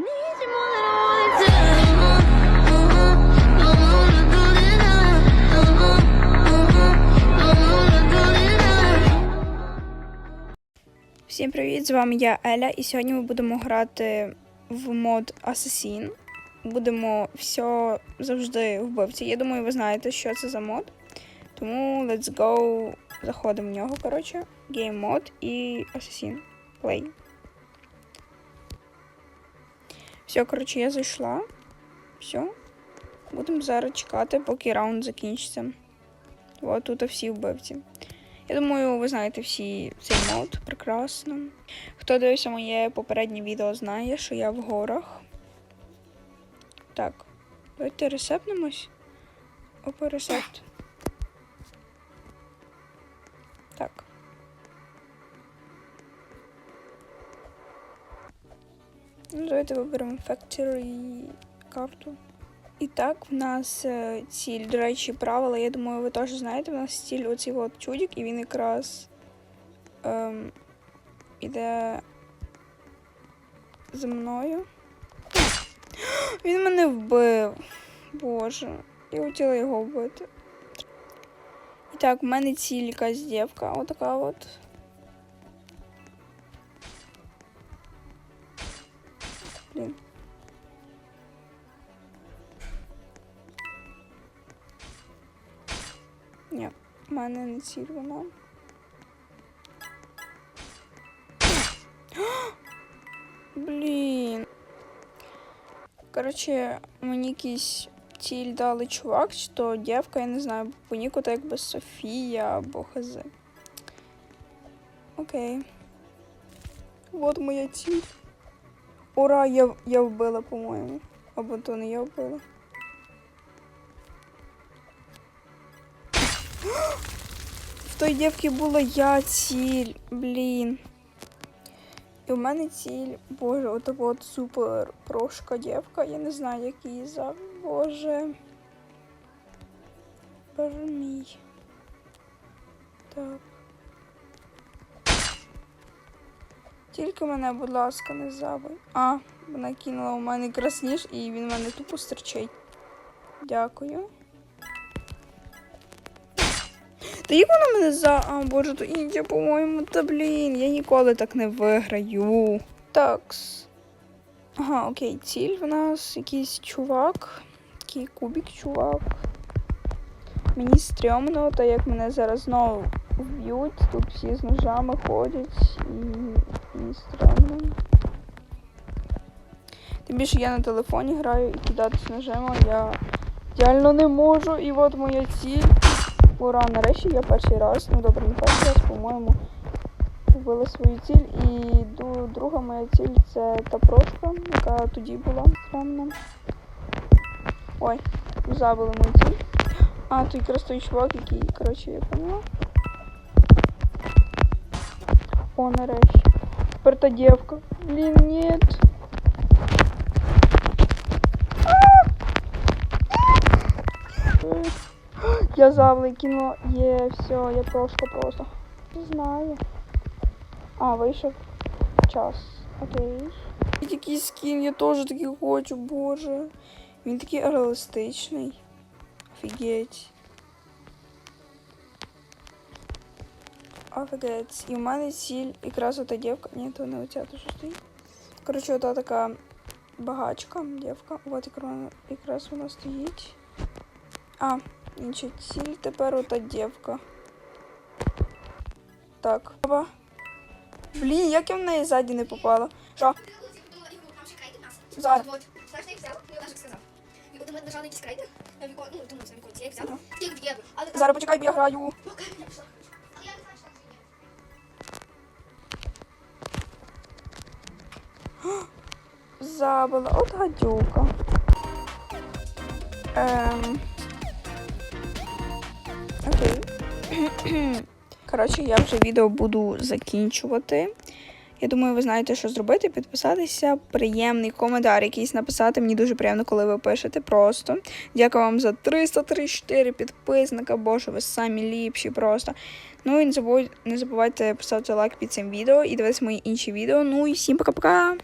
Всім привіт! З вами я Еля, і сьогодні ми будемо грати в мод Assassin. Будемо все завжди вбивці. Я думаю, ви знаєте, що це за мод. Тому let's go. Заходимо в нього, коротше. Game мод і Assassin. Play. Все, коротше, я зайшла. Все. Будемо зараз чекати, поки раунд закінчиться. От тут всі вбивці. Я думаю, ви знаєте всі цей мод прекрасно. Хто дивився моє попереднє відео, знає, що я в горах. Так, давайте ресепнемось. Опа, ресепт. Ну, давайте виберемо Factory карту. І так, в нас е, ціль, до речі, правила, я думаю, ви теж знаєте, в нас ціль оцей от чудик, і він якраз ем, іде за мною. Він мене вбив. Боже, я хотіла його вбити. І так, в мене ціль якась дівка, отака от. Блін. Ні, в мене не ціль вона. Блін. Коротше, мені якийсь ціль дали чувак, чи то дівка, я не знаю, по ніку то якби Софія або хз. Окей. Вот моя ціль. Ура, я, я вбила, по-моєму. Або то не я вбила. В той дівки була я ціль, блін. І в мене ціль, боже, от от супер прошка дівка. Я не знаю, як її за. Боже. Боже мій. Так. Тільки мене, будь ласка, не забудь. А, вона кинула у мене красніш і він мене тупо стерчить. Дякую. Та як вона мене за. А, боже, то Індія, по-моєму, та блін, я ніколи так не виграю. Такс. Ага, окей, ціль в нас якийсь чувак. Такий кубик чувак. Мені стрьомно, та як мене зараз знову вб'ють, тут всі з ножами ходять і мені стрьомно. Тим більше я на телефоні граю і кидатись ножами я реально не можу. І от моя ціль. Ура, нарешті я перший раз, ну добре, не перший раз, по-моєму, вбила свою ціль. І друга моя ціль це та прошка, яка тоді була странна. Ой, забили мою ціль. А, тут якраз той чувак, який, коротше, я поняла. О, нарешті. Тепер та дівка. Блін, нет. Я завли кинула. Є, все, я прошка просто. Не знаю. А, вийшов час. Окей. Такий скін, я теж такий хочу, боже. Він такий реалістичний. Офігеть. Офігеть. І в мене ціль якраз ота дівка. Ні, то не оця, то що стоїть. Коротше, ота така багачка, дівка. От якраз, вона стоїть. А, інша ціль тепер ота дівка. Так. Опа. Блін, як я в неї ззаді не попала. Що? Зараз. Вот. Знаєш, я їх взяла, сказав. І от вікон, ну, думаю, це віконці, я їх взяла, я їх в'єбу. Зараз почекай, я граю. Поки мене пішла. Забила. От гадюка. Ем... Окей. Коротше, я вже відео буду закінчувати. Я думаю, ви знаєте, що зробити. Підписатися, приємний коментар якийсь написати. Мені дуже приємно, коли ви пишете. Просто. Дякую вам за 334 підписника, боже, ви самі ліпші просто. Ну і не забудь, не забувайте поставити лайк під цим відео і дивитися мої інші відео. Ну і всім пока-пока!